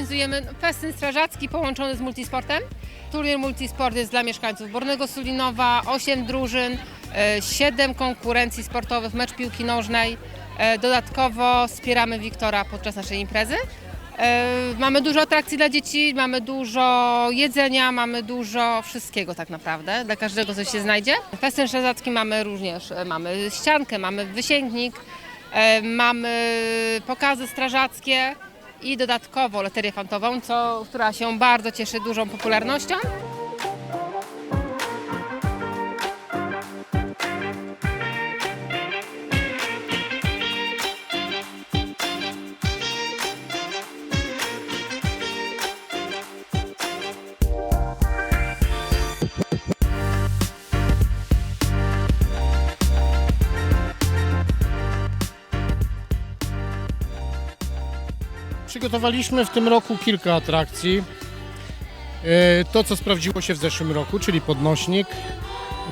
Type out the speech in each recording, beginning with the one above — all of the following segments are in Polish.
organizujemy festyn strażacki połączony z multisportem. Turniej multisport jest dla mieszkańców Bornego Sulinowa, 8 drużyn, 7 konkurencji sportowych, mecz piłki nożnej. E, Dodatkowo wspieramy Wiktora podczas naszej imprezy. E, Mamy dużo atrakcji dla dzieci, mamy dużo jedzenia, mamy dużo wszystkiego tak naprawdę. Dla każdego coś się znajdzie. Festyn strażacki mamy również, e, mamy ściankę, mamy wysięgnik, e, mamy pokazy strażackie i dodatkowo loterię fantową, co, która się bardzo cieszy dużą popularnością. Przygotowaliśmy w tym roku kilka atrakcji. E, To, co sprawdziło się w zeszłym roku, czyli podnośnik.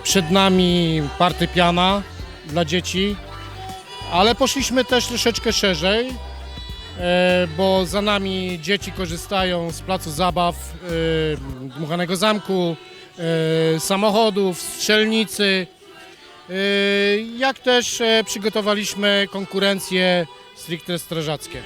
Przed nami party piana dla dzieci, ale poszliśmy też troszeczkę szerzej, e, bo za nami dzieci korzystają z placu zabaw, e, dmuchanego zamku, samochodów, strzelnicy. Jak też przygotowaliśmy konkurencje stricte strażackie.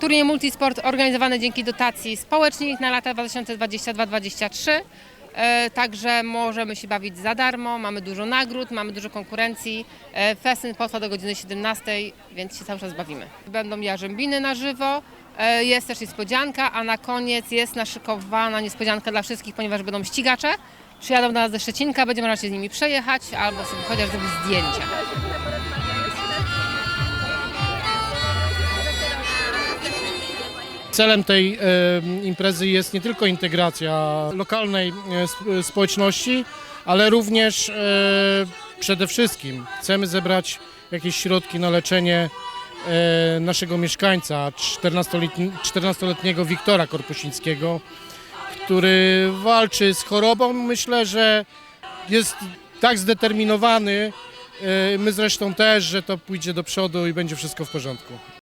Turniej multisport organizowany dzięki dotacji Społecznik na lata 2022-2023. E, Także możemy się bawić za darmo, mamy dużo nagród, mamy dużo konkurencji. E, Festyn potrwa do godziny 17, więc się cały czas bawimy. Będą jarzębiny na żywo, e, jest też niespodzianka, a na koniec jest naszykowana niespodzianka dla wszystkich, ponieważ będą ścigacze. Przyjadą do nas ze Szczecinka, będziemy raczej z nimi przejechać albo sobie chociaż zrobić zdjęcia. Celem tej imprezy jest nie tylko integracja lokalnej e, sp- społeczności, ale również e, przede wszystkim chcemy zebrać jakieś środki na leczenie e, naszego mieszkańca, 14-letni 14-letniego Wiktora Korpusińskiego, który walczy z chorobą. Myślę, że jest tak zdeterminowany, my zresztą też, że to pójdzie do przodu i będzie wszystko w porządku.